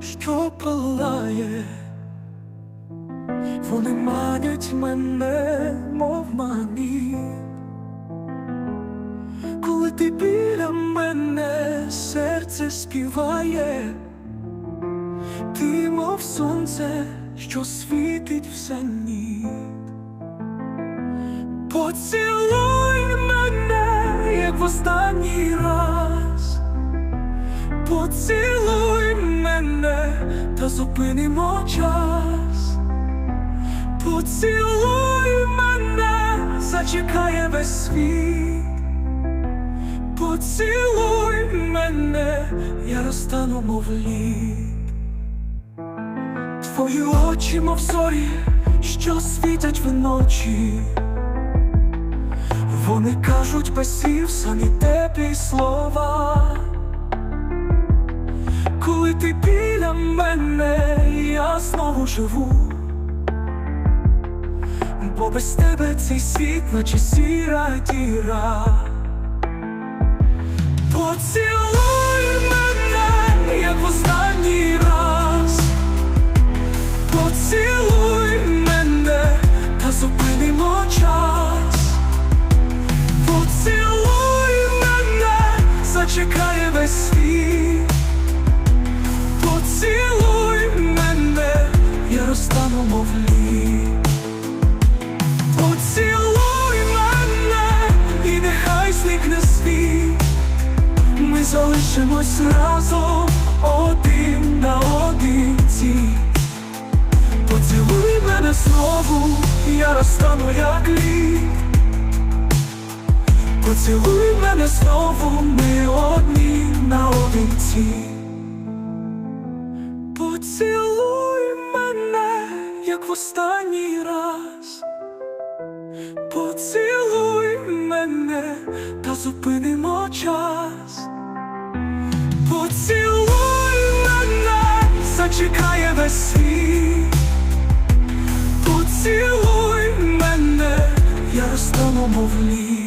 що палає, вони манять мене, мов мані. Коли ти біля мене, серце співає, ти, мов сонце, що світить все ніч. Поцілуй Поцілуй мене та зупинимо час. Поцілуй мене, зачекає весь світ. Поцілуй мене, я розтану, мов лід. Твої очі, мов зорі, що світять вночі. Вони кажуть без слів самі теплі слова. Ти біля мене, я знову живу. Бо без тебе цей світ, наче сіра діра. Поцілуй залишимось разом один на одинці. Поцілуй мене знову, я розтану як лід. Поцілуй мене знову, ми одні на одинці. Поцілуй мене, як в останній раз. Поцілуй мене та зупинимо час. чекає весь світ. Поцілуй мене, я розтану, мов лід.